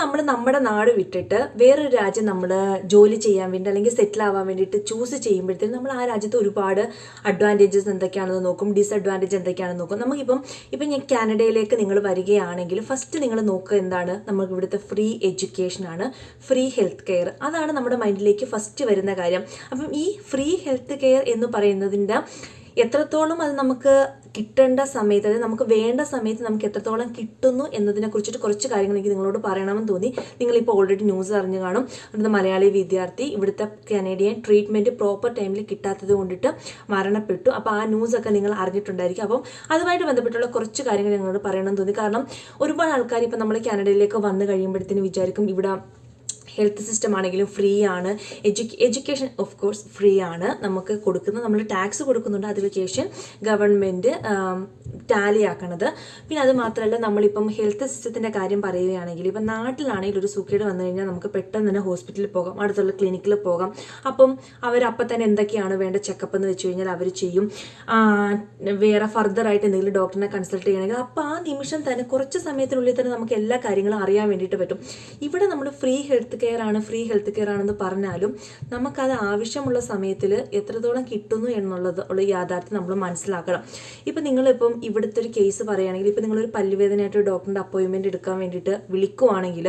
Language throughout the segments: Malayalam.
നമ്മൾ നമ്മുടെ നാട് വിട്ടിട്ട് വേറൊരു രാജ്യം നമ്മൾ ജോലി ചെയ്യാൻ വേണ്ടി അല്ലെങ്കിൽ സെറ്റിൽ ആവാൻ വേണ്ടിയിട്ട് ചൂസ് ചെയ്യുമ്പോഴത്തേക്കും നമ്മൾ ആ രാജ്യത്ത് ഒരുപാട് അഡ്വാന്റേജസ് എന്തൊക്കെയാണെന്ന് നോക്കും ഡിസഡ്വാന്റേജ് എന്തൊക്കെയാണെന്ന് നോക്കും. നമുക്കിപ്പം ഇപ്പം ഞാൻ കാനഡയിലേക്ക് നിങ്ങൾ വരികയാണെങ്കിൽ ഫസ്റ്റ് നിങ്ങൾ നോക്കുക എന്താണ് നമുക്ക് ഇവിടുത്തെ ഫ്രീ എഡ്യൂക്കേഷൻ ആണ് ഫ്രീ ഹെൽത്ത് കെയർ അതാണ് നമ്മുടെ മൈൻഡിലേക്ക് ഫസ്റ്റ് വരുന്ന കാര്യം. അപ്പം ഈ ഫ്രീ ഹെൽത്ത് കെയർ എന്ന് പറയുന്നതിന്റെ എത്രത്തോളം അത് നമുക്ക് കിട്ടേണ്ട സമയത്ത് അതായത് നമുക്ക് വേണ്ട സമയത്ത് നമുക്ക് എത്രത്തോളം കിട്ടുന്നു എന്നതിനെ കുറിച്ചിട്ട് കുറച്ച് കാര്യങ്ങൾ എനിക്ക് നിങ്ങളോട് പറയണമെന്ന് തോന്നി. നിങ്ങളിപ്പോൾ ഓൾറെഡി ന്യൂസ് അറിഞ്ഞു കാണും. അവിടുത്തെ മലയാളി വിദ്യാർത്ഥി ഇവിടുത്തെ കനേഡിയൻ ട്രീറ്റ്മെന്റ് പ്രോപ്പർ ടൈമിൽ കിട്ടാത്തത് കൊണ്ടിട്ട് മരണപ്പെട്ടു. അപ്പോൾ ആ ന്യൂസൊക്കെ നിങ്ങൾ അറിഞ്ഞിട്ടുണ്ടായിരിക്കും. അപ്പം അതുമായിട്ട് ബന്ധപ്പെട്ടുള്ള കുറച്ച് കാര്യങ്ങൾ നിങ്ങളോട് പറയണമെന്ന് തോന്നി. കാരണം ഒരുപാട് ആൾക്കാർ ഇപ്പം നമ്മൾ കാനഡയിലേക്ക് വന്നു കഴിയുമ്പോഴത്തേന് വിചാരിക്കും ഇവിടെ ഹെൽത്ത് സിസ്റ്റം ആണെങ്കിലും ഫ്രീ ആണ്. എഡ്യൂക്കേ എഡ്യൂക്കേഷൻ ഓഫ് കോഴ്സ് ഫ്രീ ആണ് നമുക്ക് കൊടുക്കുന്നത്. നമ്മൾ ടാക്സ് കൊടുക്കുന്നുണ്ട് അതിന് ശേഷം ഗവൺമെന്റ് ടാലി ആക്കണത്. പിന്നെ അത് മാത്രമല്ല നമ്മളിപ്പം ഹെൽത്ത് സിസ്റ്റത്തിന്റെ കാര്യം പറയുകയാണെങ്കിൽ ഇപ്പം നാട്ടിലാണെങ്കിൽ ഒരു സുഖേട് വന്നു കഴിഞ്ഞാൽ നമുക്ക് പെട്ടെന്ന് തന്നെ ഹോസ്പിറ്റലിൽ പോകാം അടുത്തുള്ള ക്ലിനിക്കിൽ പോകാം. അപ്പം അവർ അവരപ്പം തന്നെ എന്തൊക്കെയാണ് വേണ്ട ചെക്കപ്പ് എന്ന് വെച്ച് കഴിഞ്ഞാൽ അവർ ചെയ്യും. വേറെ ഫർദർ ആയിട്ട് എന്തെങ്കിലും ഡോക്ടറിനെ കൺസൾട്ട് ചെയ്യണമെങ്കിൽ അപ്പോൾ ആ നിമിഷം തന്നെ കുറച്ച് സമയത്തിനുള്ളിൽ തന്നെ നമുക്ക് എല്ലാ കാര്യങ്ങളും അറിയാൻ വേണ്ടിയിട്ട് പറ്റും. ഇവിടെ നമ്മൾ ഫ്രീ ഹെൽത്ത് കെയർ ആണ് ഫ്രീ ഹെൽത്ത് കെയർ ആണെന്ന് പറഞ്ഞാലും നമുക്കത് ആവശ്യമുള്ള സമയത്തിൽ എത്രത്തോളം കിട്ടുന്നു എന്നുള്ളത് ഉള്ള യാഥാർത്ഥ്യം നമ്മൾ മനസ്സിലാക്കണം. ഇപ്പം നിങ്ങളിപ്പം ഇവിടുത്തെ ഒരു കേസ് പറയുകയാണെങ്കിൽ ഇപ്പം നിങ്ങളൊരു പല്ലുവേദനയായിട്ട് ഡോക്ടറിന്റെ അപ്പോയിൻമെന്റ് എടുക്കാൻ വേണ്ടിയിട്ട് വിളിക്കുവാണെങ്കിൽ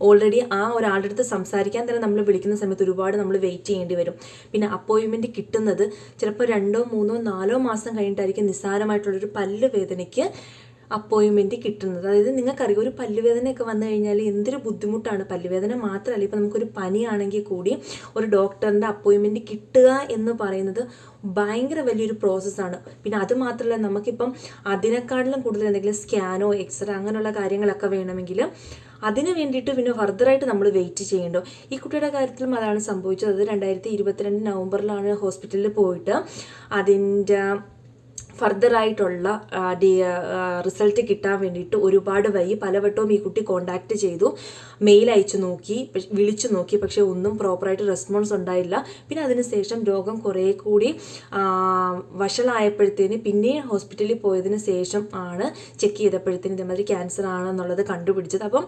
ഓൾറെഡി ആ ഒരാളുടെ അടുത്ത് സംസാരിക്കാൻ തന്നെ നമ്മൾ വിളിക്കുന്ന സമയത്ത് ഒരുപാട് നമ്മൾ വെയിറ്റ് ചെയ്യേണ്ടി വരും. പിന്നെ അപ്പോയിൻമെന്റ് കിട്ടുന്നത് ചിലപ്പോൾ രണ്ടോ മൂന്നോ നാലോ മാസം കഴിഞ്ഞിട്ടായിരിക്കും നിസ്സാരമായിട്ടുള്ളൊരു പല്ല് വേദനയ്ക്ക് അപ്പോയിൻമെന്റ് കിട്ടുന്നത്. അതായത് നിങ്ങൾക്കറിയാം ഒരു പല്ലുവേദനയൊക്കെ വന്നു കഴിഞ്ഞാൽ എന്തൊരു ബുദ്ധിമുട്ടാണ് പല്ലുവേദന മാത്രമല്ല. ഇപ്പോൾ നമുക്കൊരു പനിയാണെങ്കിൽ കൂടി ഒരു ഡോക്ടറിന്റെ അപ്പോയിൻമെന്റ് കിട്ടുക എന്ന് പറയുന്നത് ഭയങ്കര വലിയൊരു പ്രോസസ്സാണ് പിന്നെ അത് മാത്രമല്ല നമുക്കിപ്പം അതിനേക്കാട്ടിലും കൂടുതൽ എന്തെങ്കിലും സ്കാനോ എക്സ്റേ അങ്ങനെയുള്ള കാര്യങ്ങളൊക്കെ വേണമെങ്കിൽ അതിന് വേണ്ടിയിട്ട് പിന്നെ ഫർദറായിട്ട് നമ്മൾ വെയിറ്റ് ചെയ്യേണ്ടോ. ഈ കുട്ടിയുടെ കാര്യത്തിലും അതാണ് സംഭവിച്ചത്. അത് രണ്ടായിരത്തി ഇരുപത്തിരണ്ട് നവംബറിലാണ് ഹോസ്പിറ്റലിൽ പോയിട്ട് അതിന്റെ ഫർദറായിട്ടുള്ള റിസൾട്ട് കിട്ടാൻ വേണ്ടിയിട്ട് ഒരുപാട് വഴി പലവട്ടവും ഈ കുട്ടി കോണ്ടാക്ട് ചെയ്തു. മെയിൽ അയച്ചു നോക്കി വിളിച്ചു നോക്കി പക്ഷേ ഒന്നും പ്രോപ്പറായിട്ട് റെസ്പോൺസ് ഉണ്ടായില്ല. പിന്നെ അതിനുശേഷം രോഗം കുറേ കൂടി വഷളായപ്പോഴത്തേന് പിന്നെയും ഹോസ്പിറ്റലിൽ പോയതിന് ശേഷം ആണ് ചെക്ക് ചെയ്തപ്പോഴത്തേന് ഇതേമാതിരി ക്യാൻസർ ആണെന്നുള്ളത് കണ്ടുപിടിച്ചത്. അപ്പം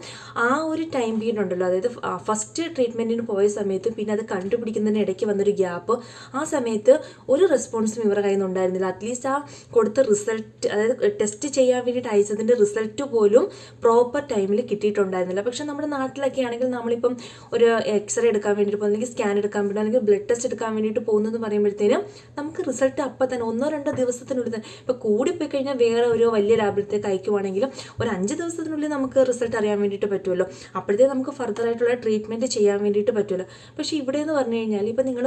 ആ ഒരു ടൈം പീരീഡ് ഉണ്ടല്ലോ അതായത് ഫസ്റ്റ് ട്രീറ്റ്മെന്റിന് പോയ സമയത്ത് പിന്നെ അത് കണ്ടുപിടിക്കുന്നതിന് ഇടയ്ക്ക് വന്നൊരു ഗ്യാപ്പ് ആ സമയത്ത് ഒരു റെസ്പോൺസും ഇവരുടെ കയ്യിൽ നിന്ന് ഉണ്ടായിരുന്നില്ല അറ്റ്ലീസ്റ്റ് ആ കൊടുത്ത റിസൾട്ട് അതായത് ടെസ്റ്റ് ചെയ്യാൻ വേണ്ടിയിട്ട് അയച്ചതിന്റെ റിസൾട്ട് പോലും പ്രോപ്പർ ടൈമിൽ കിട്ടിയിട്ടുണ്ടായിരുന്നില്ല. പക്ഷേ നമ്മുടെ നാട്ടിലൊക്കെ ആണെങ്കിൽ നമ്മളിപ്പം ഒരു എക്സ്റേ എടുക്കാൻ വേണ്ടിയിട്ട് പോകുന്നത് സ്കാൻ എടുക്കാൻ വേണ്ടി അല്ലെങ്കിൽ ബ്ലഡ് ടെസ്റ്റ് എടുക്കാൻ വേണ്ടിയിട്ട് പോകുന്നതെന്ന് പറയുമ്പോഴത്തേനും നമുക്ക് റിസൾട്ട് അപ്പം തന്നെ ഒന്നോ രണ്ടോ ദിവസത്തിനുള്ളിൽ തന്നെ. ഇപ്പോൾ കൂടിപ്പോയി കഴിഞ്ഞാൽ വേറെ ഒരു വലിയ ലാബിലത്തേക്ക് അയക്കുവാണെങ്കിലും ഒരു അഞ്ച് ദിവസത്തിനുള്ളിൽ നമുക്ക് റിസൾട്ട് അറിയാൻ വേണ്ടിയിട്ട് പറ്റുമല്ലോ. അപ്പോഴത്തേക്ക് നമുക്ക് ഫർദർ ആയിട്ടുള്ള ട്രീറ്റ്മെന്റ് ചെയ്യാൻ വേണ്ടിയിട്ട് പറ്റുമല്ലോ. പക്ഷേ ഇവിടെ എന്ന് പറഞ്ഞു കഴിഞ്ഞാൽ ഇപ്പം നിങ്ങൾ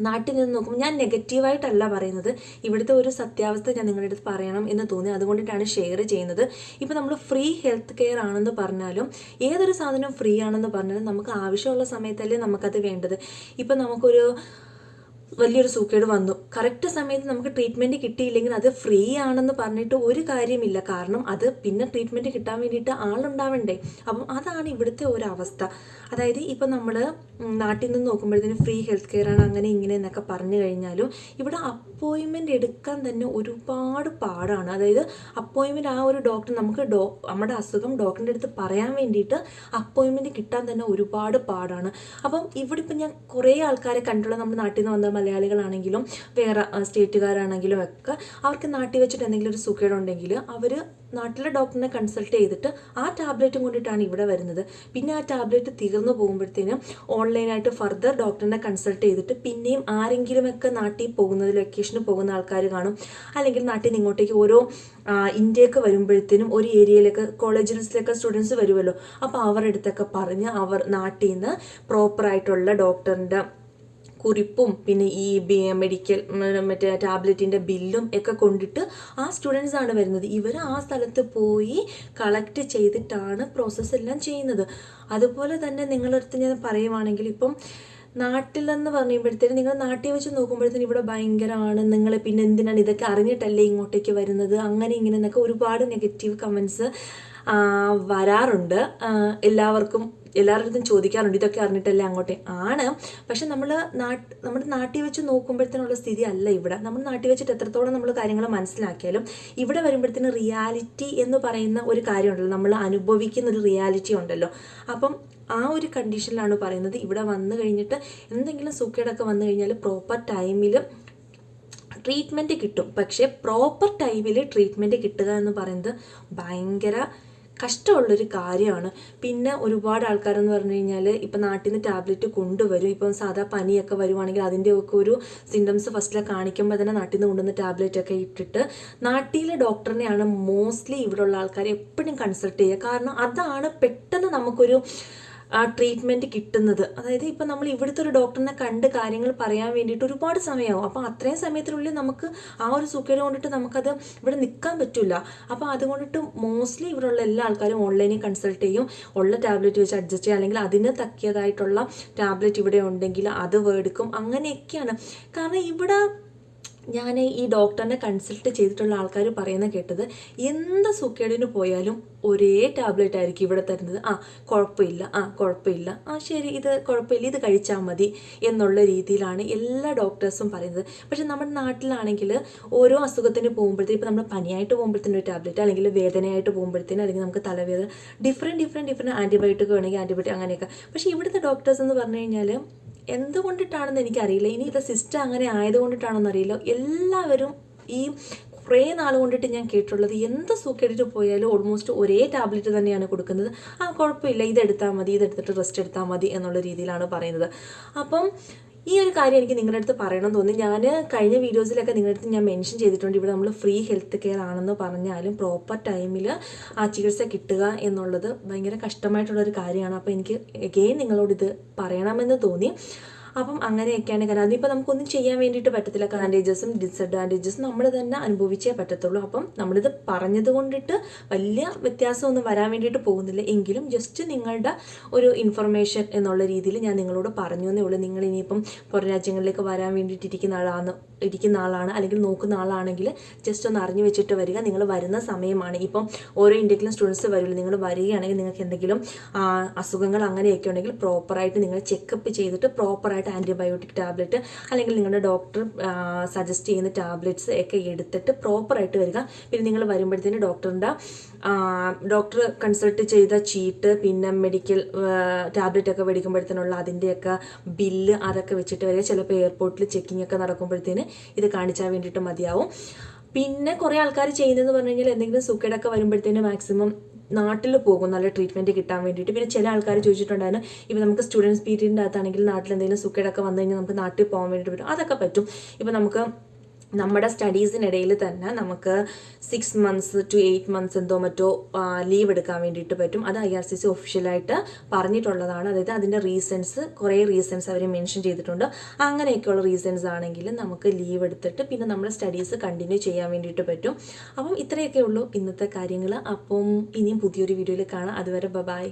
നാട്ടിൽ നിന്ന് നോക്കുമ്പോൾ ഞാൻ നെഗറ്റീവായിട്ടല്ല പറയുന്നത്. ഇവിടുത്തെ ഒരു സത്യാവസ്ഥ ഞാൻ നിങ്ങളുടെ അടുത്ത് പറയണം എന്ന് തോന്നി. അതുകൊണ്ടിട്ടാണ് ഷെയർ ചെയ്യുന്നത്. ഇപ്പോൾ നമ്മൾ ഫ്രീ ഹെൽത്ത് കെയർ ആണെന്ന് പറഞ്ഞാലും ഏതൊരു സാധനം ഫ്രീ ആണെന്ന് പറഞ്ഞാലും നമുക്ക് ആവശ്യമുള്ള സമയത്തല്ലേ നമുക്കത് വേണ്ടത്. ഇപ്പം നമുക്കൊരു വലിയൊരു സൂക്കേട് വന്നു. കറക്റ്റ് സമയത്ത് നമുക്ക് ട്രീറ്റ്മെന്റ് കിട്ടിയില്ലെങ്കിൽ അത് ഫ്രീ ആണെന്ന് പറഞ്ഞിട്ട് ഒരു കാര്യമില്ല. കാരണം അത് പിന്നെ ട്രീറ്റ്മെന്റ് കിട്ടാൻ വേണ്ടിയിട്ട് ആളുണ്ടാവണ്ടേ? അപ്പം അതാണ് ഇവിടുത്തെ ഒരു അവസ്ഥ അതായത് ഇപ്പം നമ്മൾ നാട്ടിൽ നിന്ന് നോക്കുമ്പോഴത്തേന് ഫ്രീ ഹെൽത്ത് കെയർ ആണ് അങ്ങനെ ഇങ്ങനെ എന്നൊക്കെ പറഞ്ഞു കഴിഞ്ഞാലും ഇവിടെ അപ്പോയിൻമെന്റ് എടുക്കാൻ തന്നെ ഒരുപാട് പാടാണ്. അതായത് അപ്പോയിൻമെന്റ് ആ ഒരു ഡോക്ടർ നമുക്ക് ഡോ നമ്മുടെ അസുഖം ഡോക്ടറിന്റെ അടുത്ത് പറയാൻ വേണ്ടിയിട്ട് അപ്പോയിൻമെന്റ് കിട്ടാൻ തന്നെ ഒരുപാട് പാടാണ്. അപ്പം ഇവിടെ ഇപ്പം ഞാൻ കുറേ ആൾക്കാരെ കണ്ടുള്ള നമ്മുടെ നാട്ടിൽ നിന്ന് വന്ന മലയാളികളാണെങ്കിലും വേറെ സ്റ്റേറ്റുകാരാണെങ്കിലും ഒക്കെ അവർക്ക് നാട്ടിൽ വെച്ചിട്ട് എന്തെങ്കിലും ഒരു സുഖേടുണ്ടെങ്കിൽ അവർ നാട്ടിലെ ഡോക്ടറിനെ കൺസൾട്ട് ചെയ്തിട്ട് ആ ടാബ്ലറ്റും കൊണ്ടിട്ടാണ് ഇവിടെ വരുന്നത്. പിന്നെ ആ ടാബ്ലറ്റ് തീർന്നു പോകുമ്പോഴത്തേനും ഓൺലൈനായിട്ട് ഫർദർ ഡോക്ടറിനെ കൺസൾട്ട് ചെയ്തിട്ട് പിന്നെയും ആരെങ്കിലുമൊക്കെ നാട്ടിൽ പോകുന്നത് ലൊക്കേഷന് പോകുന്ന ആൾക്കാർ കാണും. അല്ലെങ്കിൽ നാട്ടിൽ നിന്ന് ഇങ്ങോട്ടേക്ക് ഓരോ ആ, ഇന്ത്യയൊക്കെ വരുമ്പോഴത്തേനും ഒരു ഏരിയയിലൊക്കെ കോളേജിലൊക്കെ സ്റ്റുഡൻസ് വരുമല്ലോ അപ്പോൾ അവരുടെ അടുത്തൊക്കെ പറഞ്ഞ് അവർ നാട്ടിൽ നിന്ന് പ്രോപ്പറായിട്ടുള്ള ഡോക്ടറിന്റെ കുറിപ്പും പിന്നെ ഈ മെഡിക്കൽ മറ്റേ ടാബ്ലറ്റിന്റെ ബില്ലും ഒക്കെ കൊണ്ടിട്ട് ആ സ്റ്റുഡൻസ് ആണ് വരുന്നത്. ഇവർ ആ സ്ഥലത്ത് പോയി കളക്ട് ചെയ്തിട്ടാണ് പ്രോസസ്സ് എല്ലാം ചെയ്യുന്നത്. അതുപോലെ തന്നെ നിങ്ങളടുത്ത് ഞാൻ പറയുവാണെങ്കിൽ ഇപ്പം നാട്ടിലെന്ന് പറയുമ്പോഴത്തേനും നിങ്ങൾ നാട്ടിൽ വെച്ച് നോക്കുമ്പോഴത്തേനും ഇവിടെ ഭയങ്കരമാണ് നിങ്ങൾ പിന്നെ എന്തിനാണ് ഇതൊക്കെ അറിഞ്ഞിട്ടല്ലേ ഇങ്ങോട്ടേക്ക് വരുന്നത്? അങ്ങനെ ഇങ്ങനെ എന്നൊക്കെ ഒരുപാട് നെഗറ്റീവ് കമൻസ് വരാറുണ്ട്. എല്ലാവർക്കും എല്ലാവരുടെ ചോദിക്കാറുണ്ട്. ഇതൊക്കെ അറിഞ്ഞിട്ടല്ലേ അങ്ങോട്ടേ? ആണ്. പക്ഷെ നമ്മൾ നാട്ട് നമ്മുടെ നാട്ടിൽ വെച്ച് നോക്കുമ്പോഴത്തേനുള്ള സ്ഥിതി അല്ല ഇവിടെ. നമ്മൾ നാട്ടിൽ വെച്ചിട്ട് എത്രത്തോളം നമ്മൾ കാര്യങ്ങൾ മനസ്സിലാക്കിയാലും ഇവിടെ വരുമ്പോഴത്തേന് റിയാലിറ്റി എന്ന് പറയുന്ന ഒരു കാര്യമുണ്ടല്ലോ. നമ്മൾ അനുഭവിക്കുന്ന ഒരു റിയാലിറ്റി ഉണ്ടല്ലോ. അപ്പം ആ ഒരു കണ്ടീഷനിലാണ് പറയുന്നത് ഇവിടെ വന്നു കഴിഞ്ഞിട്ട് എന്തെങ്കിലും സുഖേടൊക്കെ വന്നു കഴിഞ്ഞാൽ പ്രോപ്പർ ടൈമിൽ ട്രീറ്റ്മെന്റ് കിട്ടും. പക്ഷേ പ്രോപ്പർ ടൈമിൽ ട്രീറ്റ്മെന്റ് കിട്ടുക എന്ന് പറയുന്നത് ഭയങ്കര കഷ്ടമുള്ളൊരു കാര്യമാണ്. പിന്നെ ഒരുപാട് ആൾക്കാരെന്ന് പറഞ്ഞു കഴിഞ്ഞാൽ ഇപ്പം നാട്ടിൽ നിന്ന് ടാബ്ലറ്റ് കൊണ്ടുവരും. ഇപ്പം സാധാ പനിയൊക്കെ വരുവാണെങ്കിൽ അതിന്റെ ഒക്കെ ഒരു സിംറ്റംസ് ഫസ്റ്റിലെ കാണിക്കുമ്പോൾ തന്നെ നാട്ടിൽ നിന്ന് കൊണ്ടുവന്ന ടാബ്ലറ്റ് ഒക്കെ ഇട്ടിട്ട് നാട്ടിലെ ഡോക്ടറിനെയാണ് മോസ്റ്റ്ലി ഇവിടെയുള്ള ആൾക്കാർ എപ്പോഴും കൺസൾട്ട് ചെയ്യുക. കാരണം അതാണ് പെട്ടെന്ന് നമുക്കൊരു ട്രീറ്റ്മെന്റ് കിട്ടുന്നത്. അതായത് ഇപ്പം നമ്മൾ ഇവിടുത്തെ ഒരു ഡോക്ടറിനെ കണ്ട് കാര്യങ്ങൾ പറയാൻ വേണ്ടിയിട്ട് ഒരുപാട് സമയമാവും അപ്പോൾ അത്രയും സമയത്തിനുള്ളിൽ നമുക്ക് ആ ഒരു സുഖേട് കൊണ്ടിട്ട് നമുക്കത് ഇവിടെ നിൽക്കാൻ പറ്റില്ല അപ്പോൾ അതുകൊണ്ടിട്ട് മോസ്റ്റ്ലി ഇവിടെയുള്ള എല്ലാ ആൾക്കാരും ഓൺലൈനിൽ കൺസൾട്ട് ചെയ്യും. ഉള്ള ടാബ്ലറ്റ് വെച്ച് അഡ്ജസ്റ്റ് ചെയ്യുക. അല്ലെങ്കിൽ അതിന് തക്കിയതായിട്ടുള്ള ടാബ്ലറ്റ് ഇവിടെ ഉണ്ടെങ്കിൽ അത് വേടിക്കും. അങ്ങനെയൊക്കെയാണ്. കാരണം ഇവിടെ ഞാൻ ഈ ഡോക്ടറിനെ കൺസൾട്ട് ചെയ്തിട്ടുള്ള ആൾക്കാർ പറയുന്ന കേട്ടത് എന്ത് സുഖേടിന് പോയാലും ഒരേ ടാബ്ലറ്റ് ആയിരിക്കും ഇവിടെ തരുന്നത്. ആ കുഴപ്പമില്ല. ആ കുഴപ്പമില്ല. ആ ശരി ഇത് കുഴപ്പമില്ല. ഇത് കഴിച്ചാൽ മതി എന്നുള്ള രീതിയിലാണ് എല്ലാ ഡോക്ടേഴ്സും പറയുന്നത്. പക്ഷെ നമ്മുടെ നാട്ടിലാണെങ്കിൽ ഓരോ അസുഖത്തിന് പോകുമ്പോഴത്തേക്കും ഇപ്പോൾ നമ്മൾ പനിയായിട്ട് പോകുമ്പോഴത്തേനും ഒരു ടാബ്ലറ്റ് അല്ലെങ്കിൽ വേദനയായിട്ട് പോകുമ്പോഴത്തേനും അല്ലെങ്കിൽ നമുക്ക് തലവേദന ഡിഫറെന്റ് ഡിഫറെന്റ് ഡിഫറെന്റ് ആന്റിബയോട്ടിക് വേണമെങ്കിൽ ആന്റിബയോട്ടിക് അങ്ങനെയൊക്കെ. പക്ഷേ ഇവിടുത്തെ ഡോക്ടേഴ്സ് എന്ന് പറഞ്ഞു കഴിഞ്ഞാൽ എന്തുകൊണ്ടിട്ടാണെന്ന് എനിക്കറിയില്ല ഇനി ഇപ്പോൾ സിസ്റ്റം അങ്ങനെ ആയതുകൊണ്ടിട്ടാണെന്ന് അറിയില്ല എല്ലാവരും ഈ കുറേ നാൾ കൊണ്ടിട്ട് ഞാൻ കേട്ടിട്ടുള്ളത് എന്ത് സൂക്കേടിട്ട് പോയാലും ഓൾമോസ്റ്റ് ഒരേ ടാബ്ലറ്റ് തന്നെയാണ് കൊടുക്കുന്നത്. ആ കുഴപ്പമില്ല. ഇതെടുത്താൽ മതി ഇതെടുത്തിട്ട് റെസ്റ്റ് എടുത്താൽ മതി എന്നുള്ള രീതിയിലാണ് പറയുന്നത്. അപ്പം ഈ ഒരു കാര്യം എനിക്ക് നിങ്ങളുടെ അടുത്ത് പറയണമെന്ന് തോന്നി. ഞാൻ കഴിഞ്ഞ വീഡിയോസിലൊക്കെ നിങ്ങളുടെ അടുത്ത് ഞാൻ മെൻഷൻ ചെയ്തിട്ടുണ്ട്. ഇവിടെ നമ്മൾ ഫ്രീ ഹെൽത്ത് കെയർ ആണെന്ന് പറഞ്ഞാലും പ്രോപ്പർ ടൈമിൽ ആ ചികിത്സ കിട്ടുക എന്നുള്ളത് ഭയങ്കര കഷ്ടമായിട്ടുള്ളൊരു കാര്യമാണ്. അപ്പോൾ എനിക്ക് എഗെയിൻ നിങ്ങളോട് ഇത് പറയണമെന്ന് തോന്നി. അപ്പം അങ്ങനെയൊക്കെയാണ് കാരണം അതിപ്പോൾ നമുക്കൊന്നും ചെയ്യാൻ വേണ്ടിയിട്ട് പറ്റത്തില്ല. അഡ്വാന്റേജസും ഡിസഡ്വാന്റേജസും നമ്മൾ തന്നെ അനുഭവിച്ചേ പറ്റത്തുള്ളൂ. അപ്പം നമ്മളിത് പറഞ്ഞത് കൊണ്ടിട്ട് വലിയ വ്യത്യാസമൊന്നും വരാൻ വേണ്ടിയിട്ട് പോകുന്നില്ല. എങ്കിലും ജസ്റ്റ് നിങ്ങളുടെ ഒരു ഇൻഫർമേഷൻ എന്നുള്ള രീതിയിൽ ഞാൻ നിങ്ങളോട് പറഞ്ഞു എന്നേ ഉള്ളൂ. നിങ്ങൾ ഇനിയിപ്പം പുറം രാജ്യങ്ങളിലേക്ക് വരാൻ വേണ്ടിയിട്ട് ഇരിക്കുന്ന ആളാണ് ഇരിക്കുന്ന ആളാണ് അല്ലെങ്കിൽ നോക്കുന്ന ആളാണെങ്കിൽ ജസ്റ്റ് ഒന്ന് അറിഞ്ഞു വെച്ചിട്ട് വരിക. നിങ്ങൾ വരുന്ന സമയമാണ്. ഇപ്പം ഓരോ ഇന്ത്യക്കിലും സ്റ്റുഡൻസ് വരുള്ളൂ നിങ്ങൾ വരികയാണെങ്കിൽ നിങ്ങൾക്ക് എന്തെങ്കിലും അസുഖങ്ങൾ അങ്ങനെയൊക്കെ ഉണ്ടെങ്കിൽ പ്രോപ്പറായിട്ട് നിങ്ങൾ ചെക്കപ്പ് ചെയ്തിട്ട് പ്രോപ്പറായിട്ട് ആന്റിബയോട്ടിക് ടാബ്ലറ്റ് അല്ലെങ്കിൽ നിങ്ങളുടെ ഡോക്ടർ സജസ്റ്റ് ചെയ്യുന്ന ടാബ്ലറ്റ്സ് ഒക്കെ എടുത്തിട്ട് പ്രോപ്പറായിട്ട് വരിക. പിന്നെ നിങ്ങൾ വരുമ്പോഴത്തേന് ഡോക്ടറിന്റെ ഡോക്ടർ കൺസൾട്ട് ചെയ്ത ചീട്ട് പിന്നെ മെഡിക്കൽ ടാബ്ലറ്റ് ഒക്കെ മേടിക്കുമ്പോഴത്തേനുള്ള അതിന്റെയൊക്കെ ബില്ല് അതൊക്കെ വെച്ചിട്ട് വരിക. ചിലപ്പോൾ എയർപോർട്ടിൽ ചെക്കിംഗ് ഒക്കെ നടക്കുമ്പോഴത്തേന് ഇത് കാണിച്ചാൽ വേണ്ടിയിട്ട് മതിയാവും. പിന്നെ കുറേ ആൾക്കാർ ചെയ്യുന്നതെന്ന് പറഞ്ഞു കഴിഞ്ഞാൽ എന്തെങ്കിലും സുക്കേടൊക്കെ വരുമ്പോഴത്തേന് മാക്സിമം നാട്ടിൽ പോകും നല്ല ട്രീറ്റ്മെന്റ് കിട്ടാൻ വേണ്ടിയിട്ട്. പിന്നെ ചില ആൾക്കാർ ചോദിച്ചിട്ടുണ്ടായിരുന്നു ഇപ്പോൾ നമുക്ക് സ്റ്റുഡൻസ് പീരീഡിന്റെ അകത്താണെങ്കിൽ നാട്ടിൽ എന്തെങ്കിലും സുക്കേടൊക്കെ വന്നു കഴിഞ്ഞാൽ നമുക്ക് നാട്ടിൽ പോകാൻ വേണ്ടിയിട്ട് പറ്റും. അതൊക്കെ പറ്റും. ഇപ്പോൾ നമുക്ക് നമ്മുടെ സ്റ്റഡീസിനിടയിൽ തന്നെ നമുക്ക് six months to eight months എന്തോ മറ്റോ ലീവ് എടുക്കാൻ വേണ്ടിയിട്ട് പറ്റും. അത് ഐ ആർ സി സി ഒഫീഷ്യലായിട്ട് പറഞ്ഞിട്ടുള്ളതാണ്. അതായത് അതിന്റെ റീസൺസ് കുറേ റീസൺസ് അവർ മെൻഷൻ ചെയ്തിട്ടുണ്ട്. അങ്ങനെയൊക്കെയുള്ള റീസൺസ് ആണെങ്കിൽ നമുക്ക് ലീവ് എടുത്തിട്ട് പിന്നെ നമ്മുടെ സ്റ്റഡീസ് കണ്ടിന്യൂ ചെയ്യാൻ വേണ്ടിയിട്ട് പറ്റും. അപ്പം ഇത്രയൊക്കെ ഉള്ളൂ ഇന്നത്തെ കാര്യങ്ങൾ. അപ്പം ഇനിയും പുതിയൊരു വീഡിയോയിൽ കാണാം. അതുവരെ ബൈ